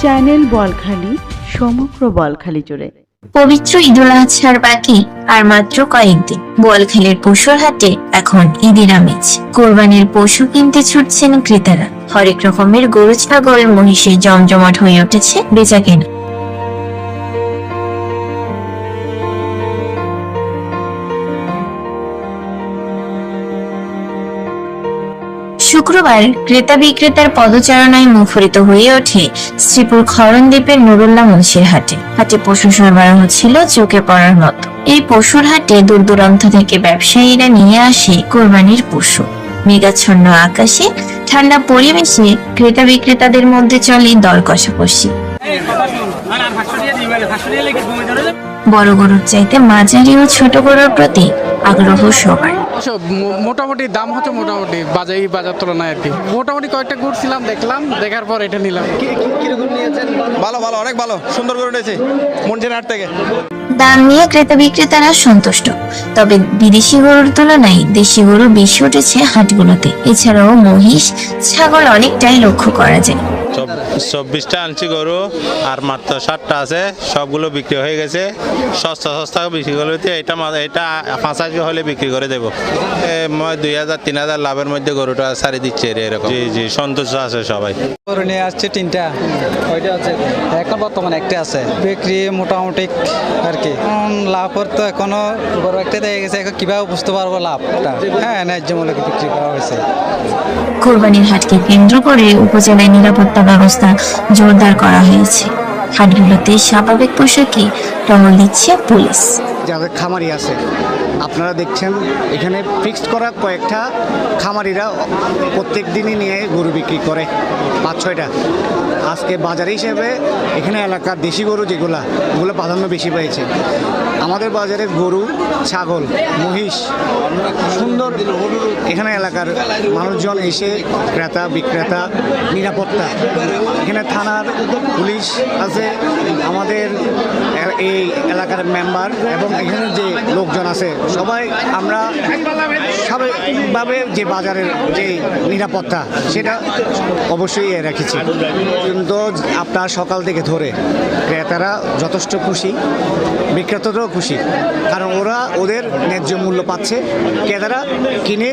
Channel Balkhali, সমগ্র বলখালি জুড়ে। পবিত্র ঈদুল আজহার বাকি আর মাত্র কয়েকদিন। বোয়ালখালীর পশুর হাটে এখন ঈদের আমেজ। কোরবানির পশু কিনতে ছুটছেন ক্রেতারা। হরেক রকমের গরু, ছাগল মহিষে জমজমাট হয়ে উঠেছে বেচা কেনা শুক্রবার ক্রেতা বিক্রেতার পদচারণায় মুখরিত হয়ে ওঠে শ্রীপুর খরণদ্বীপের নুরুল্লাহ মুন্সির হাটে। হাটে পশু সরবরাহ ছিল চোখে পড়ার মতো। এই পশুর হাটে দূর দূরান্ত থেকে ব্যবসায়ীরা নিয়ে আসে কোরবানির পশু। মেঘাচ্ছন্ন আকাশে ঠান্ডা পরিবেশে ক্রেতা বিক্রেতাদের মধ্যে চলে দর কষাকষি। বড় গরুর চাইতে মাঝারি ও ছোট গরুর প্রতি আগ্রহ সবার। মো- মোটামুটি দাম হচ্ছে মোটামুটি বাজার এই বাজার তুলনায় আর কি। মোটামুটি কয়েকটা ঘুরছিলাম দেখলাম দেখার পর এটা নিলাম। ভালো ভালো অনেক ভালো সুন্দর করে উঠেছে মনসির হাট থেকে। দাম নিয়ে ক্রেতা বিক্রেতারা সন্তুষ্ট। তবে বিদেশি গরুর তুলনায় দেশি গরু বেশি উঠেছে হাটগুলোতে। এছাড়াও মহিষ ছাগল অনেকটাই লক্ষ্য করা যায়। চব্বিশটা আনছি গরু আর মাত্র ষাটটা আছে সবগুলো বিক্রি হয়ে গেছে। সস্তা সস্তা বিক্রি করে দিতে এটা এটা পাঁচ হলে বিক্রি করে দেবো। মই দুই হাজার তিন হাজার লাভের মধ্যে গরুটা সারি দিচ্ছে এরকম। জি জি সন্তুষ্ট আছে সবাই। গরু নিয়ে আসছে তিনটা। ওইটা আছে এখন বর্তমানে একটা আছে। বিক্রি মোটামুটি আর কি। এখন লাভের তো এখনও বড় একটা দিয়ে গেছে এখন কীভাবে বুঝতে পারব লাভটা? হ্যাঁ ন্যায্য মূল্যে বিক্রি করা হয়েছে। কোরবানির হাটকে কেন্দ্র করে উপজেলায় নিরাপত্তা ব্যবস্থা জোরদার করা হয়েছে। হাটগুলোতে স্বাভাবিক পোশাকে টহল দিচ্ছে পুলিশ। যাদের খামারি আছে, আপনারা দেখছেন, এখানে ফিক্সড করা কয়েকটা খামারিরা প্রত্যেক দিনই নিয়ে গরু বিক্রি করে, পাঁচ ছয়টা। আজকে বাজার হিসেবে এখানে এলাকার দেশি গরু যেগুলা, ওগুলো প্রাধান্য বেশি পেয়েছে আমাদের বাজারে গরু, ছাগল, মহিষ, সুন্দর এখানে এলাকার মানুষজন এসে ক্রেতা, বিক্রেতা, নিরাপত্তা। এখানে থানার পুলিশ আছে, আমাদের এই এলাকার মেম্বার এবং এখানে যে লোকজন আছে, সবাই আমরা স্বাভাবিকভাবে যে বাজারের যে নিরাপত্তা, সেটা অবশ্যই রেখেছি। কিন্তু আপনার সকাল থেকে ধরে ক্রেতারা যথেষ্ট খুশি, বিক্রেতারাও ওরাও খুশি কারণ ওরা ওদের ন্যায্য মূল্য পাচ্ছে ক্রেতারা কিনে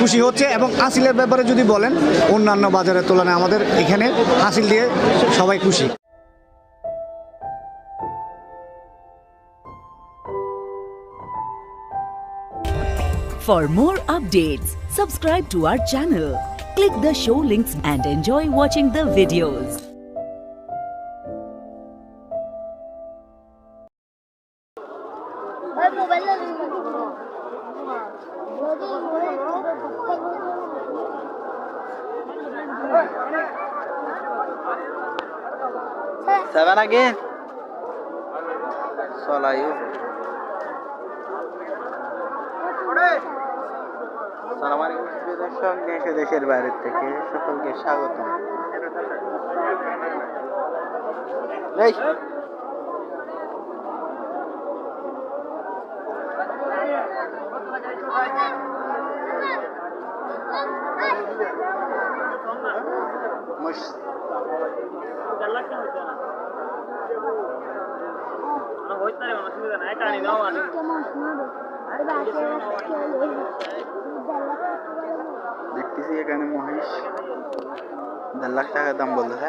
খুশি হচ্ছে এবং হাসিলের ব্যাপারে যদি বলেন অন্যান্য বাজারের তুলনায় আমাদের এখানে হাসিল দিয়ে সবাই খুশি For more updates, subscribe to our channel, click the show links and enjoy watching the videos. Seven again চলাই সালাম আলাইকুম দর্শক দেশ দেশের বাইরের থেকে সকলকে স্বাগত। দেখতেছি এখানে মহিষ। দেড় লাখ টাকা দাম বলতেছে।